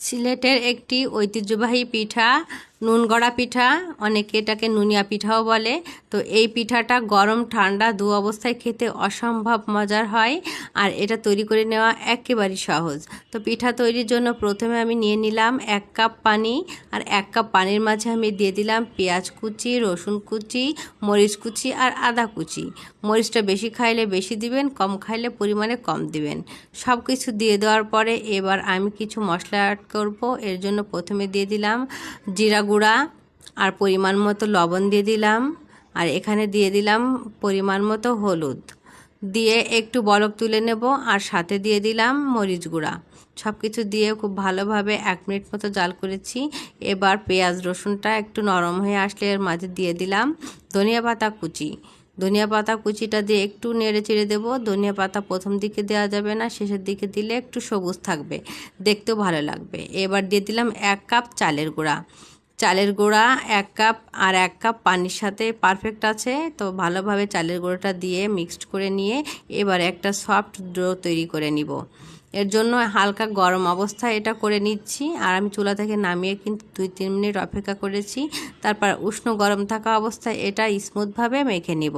সিলেটের একটি ঐতিহ্যবাহী পিঠা নুনগড়া পিঠা, অনেকে এটাকে নুনিয়া পিঠাও বলে। তো এই পিঠাটা গরম, ঠান্ডা, দু অবস্থায় খেতে অসম্ভব মজার হয় আর এটা তৈরি করে নেওয়া একেবারেই সহজ। তো পিঠা তৈরির জন্য প্রথমে আমি নিয়ে নিলাম এক কাপ পানি আর এক কাপ পানির মাঝে আমি দিয়ে দিলাম পেঁয়াজ কুচি, রসুন কুচি, মরিচ কুচি আর আদা কুচি। মরিচটা বেশি খাইলে বেশি দিবেন, কম খাইলে পরিমাণে কম দিবেন। সব কিছু দিয়ে দেওয়ার পরে এবার আমি কিছু মশলা অ্যাড করব। এর জন্য প্রথমে দিয়ে দিলাম জিরা গুঁড়া আর পরিমাণ মতো লবণ দিয়ে দিলাম। আর এখানে দিয়ে দিলাম পরিমাণ মতো হলুদ। দিয়ে একটু বলক তুলে নেব আর সাথে দিয়ে দিলাম মরিচ গুঁড়া। সব কিছু দিয়ে খুব ভালোভাবে এক মিনিট মতো জাল করেছি। এবার পেঁয়াজ রসুনটা একটু নরম হয়ে আসলে এর মাঝে দিয়ে দিলাম ধনিয়া পাতা কুচি। ধনিয়া পাতা কুচিটা দিয়ে একটু নেড়ে চেড়ে দেবো। ধনিয়া পাতা প্রথম দিকে দেওয়া যাবে না, শেষের দিকে দিলে একটু সবুজ থাকবে। দেখতেও ভালো লাগবে। এবার দিয়ে দিলাম এক কাপ চালের গুঁড়া। চালের গুঁড়া এক কাপ আর এক কাপ পানির সাথে পারফেক্ট আছে। তো ভালোভাবে চালের গুঁড়োটা দিয়ে মিক্সড করে নিয়ে এবার একটা সফট ডো তৈরি করে নিব। এর জন্য হালকা গরম অবস্থায় এটা করে নিচ্ছি। আর আমি চুলা থেকে নামিয়ে কিন্তু দুই, তিন মিনিট অপেক্ষা করেছি। তারপর উষ্ণ গরম থাকা অবস্থায় এটা স্মুথভাবে মেখে নিব।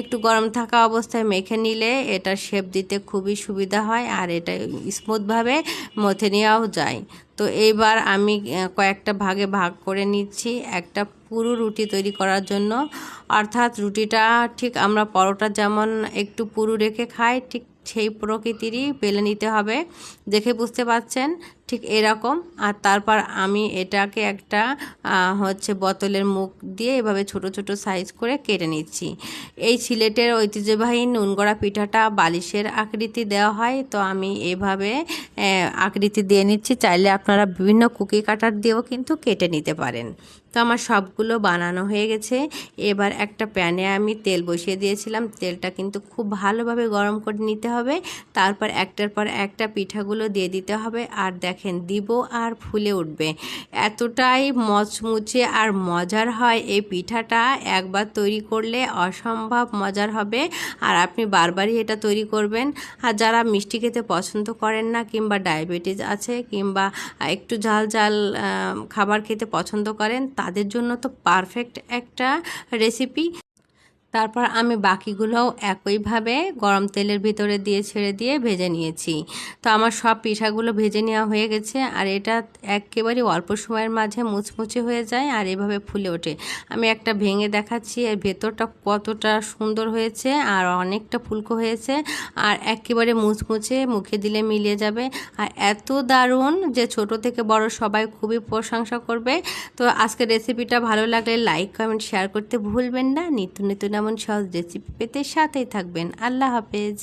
একটু গরম থাকা অবস্থায় মেখে নিলে এটা শেপ দিতে খুবই সুবিধা হয় আর এটা স্মুথভাবে মথে নেওয়াও যায়। তো এইবার আমি কয়েকটা ভাগে ভাগ করে নিচ্ছি। একটা পুরো রুটি তৈরি করার জন্য। অর্থাৎ রুটিটা ঠিক আমরা পরোটা যেমন একটু পুরু রেখে খাই, ঠিক সেই প্রকৃতিরই পেলে নিতে হবে। দেখে বুঝতে পাচ্ছেন ঠিক এরকম। আর তারপর আমি এটাকে একটা হচ্ছে বোতলের মুখ দিয়ে এভাবে ছোট ছোট সাইজ করে কেটে নিচ্ছি। এই সিলেটের ঐতিহ্যবাহী নুনগড়া পিঠাটা বালিশের আকৃতি দেওয়া হয়। তো আমি এভাবে আকৃতি দিয়ে নিচ্ছি। চাইলে আপনারা বিভিন্ন কুকি কাটার দিয়েও কিন্তু কেটে নিতে পারেন। তো আমার সবগুলো বানানো হয়ে গেছে। এবার একটা প্যানে আমি তেল বসিয়ে দিয়েছিলাম। তেলটা কিন্তু খুব ভালোভাবে গরম করে নিতে হবে। তারপর একটার পর একটা পিঠাগুলো দিয়ে দিতে হবে। আর দেখেন, দিব আর ফুলে উঠবে। এতটাই মচমুচে আর মজার হয় এই পিঠাটা। একবার তৈরি করলে অসম্ভব মজার হবে। আর আপনি বারবারই এটা তৈরি করবেন। আর যারা মিষ্টি খেতে পছন্দ করেন না, কিংবা ডায়াবেটিস আছে, কিংবা একটু ঝাল ঝাল খাবার খেতে পছন্দ করেন, তাদের জন্য তো পারফেক্ট একটা রেসিপি। তারপর আমি বাকিগুলোও একইভাবে গরম তেলের ভিতরে দিয়ে ছেড়ে দিয়ে ভেজে নিয়েছি। তো আমার সব পিঠাগুলো ভেজে নেওয়া হয়ে গেছে আর এটা একেবারে অল্প সময়ের মাঝে মুচমুচে হয়ে যায় আর এভাবে ফুলে ওঠে। আমি একটা ভেঙে দেখাচ্ছি, এর ভেতরটা কতটা সুন্দর হয়েছে আর অনেকটা ফুলকো হয়েছে আর একেবারে মুচমুচে মুখে দিলে মিলিয়ে যাবে। আর এত দারুণ যে ছোট থেকে বড় সবাই খুবই প্রশংসা করবে। তো আজকের রেসিপিটা ভালো লাগলে লাইক কমেন্ট শেয়ার করতে ভুলবেন না। নিত্য নিত্য এমন সহজ রেসিপি পেতে সাথেই থাকবেন। আল্লাহ হাফেজ।